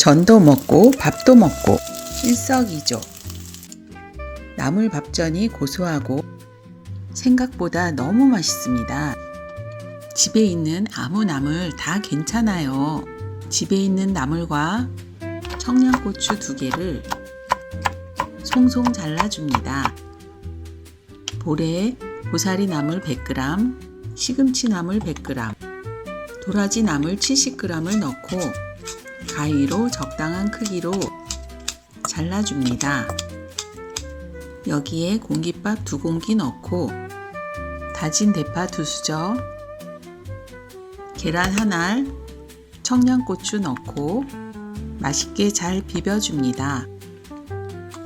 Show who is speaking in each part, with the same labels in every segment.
Speaker 1: 전도 먹고 밥도 먹고 일석이조. 나물 밥전이 고소하고 생각보다 너무 맛있습니다. 집에 있는 아무 나물 다 괜찮아요. 집에 있는 나물과 청양고추 두 개를 송송 잘라줍니다. 볼에 고사리 나물 100g, 시금치 나물 100g, 도라지 나물 70g을 넣고 가위로 적당한 크기로 잘라줍니다. 여기에 공깃밥 두 공기 넣고 다진 대파 두 수저, 계란 한 알, 청양고추 넣고 맛있게 잘 비벼줍니다.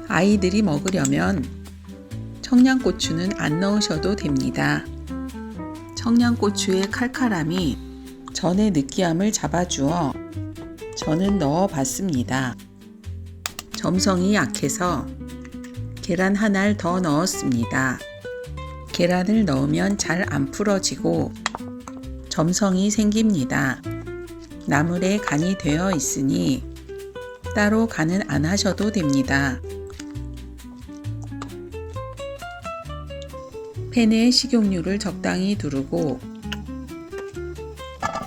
Speaker 1: 아이들이 먹으려면 청양고추는 안 넣으셔도 됩니다. 청양고추의 칼칼함이 전의 느끼함을 잡아주어 저는 넣어 봤습니다. 점성이 약해서 계란 한알더 넣었습니다. 계란을 넣으면 잘 안 풀어지고 점성이 생깁니다. 나물에 간이 되어 있으니 따로 간은 안 하셔도 됩니다. 팬에 식용유를 적당히 두르고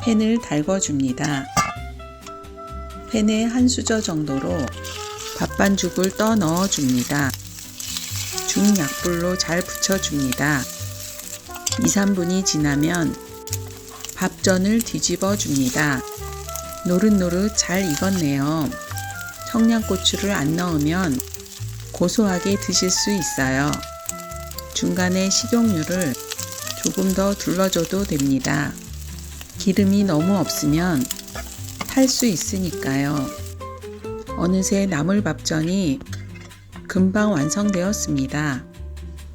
Speaker 1: 팬을 달궈줍니다. 팬에 한 수저 정도로 밥반죽을 떠 넣어 줍니다. 중약불로 잘 붙여줍니다. 2, 3분이 지나면 밥전을 뒤집어 줍니다. 노릇노릇 잘 익었네요. 청양고추를 안 넣으면 고소하게 드실 수 있어요. 중간에 식용유를 조금 더 둘러줘도 됩니다. 기름이 너무 없으면 탈수 있으니까요. 어느새 나물밥전이 금방 완성되었습니다.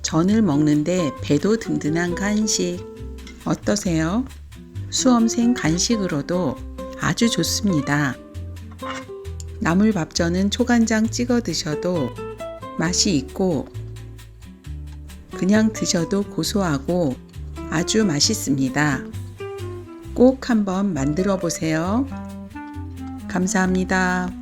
Speaker 1: 전을 먹는데 배도 든든한 간식. 어떠세요? 수험생 간식으로도 아주 좋습니다. 나물밥전은 초간장 찍어 드셔도 맛이 있고 그냥 드셔도 고소하고 아주 맛있습니다. 꼭 한번 만들어 보세요. 감사합니다.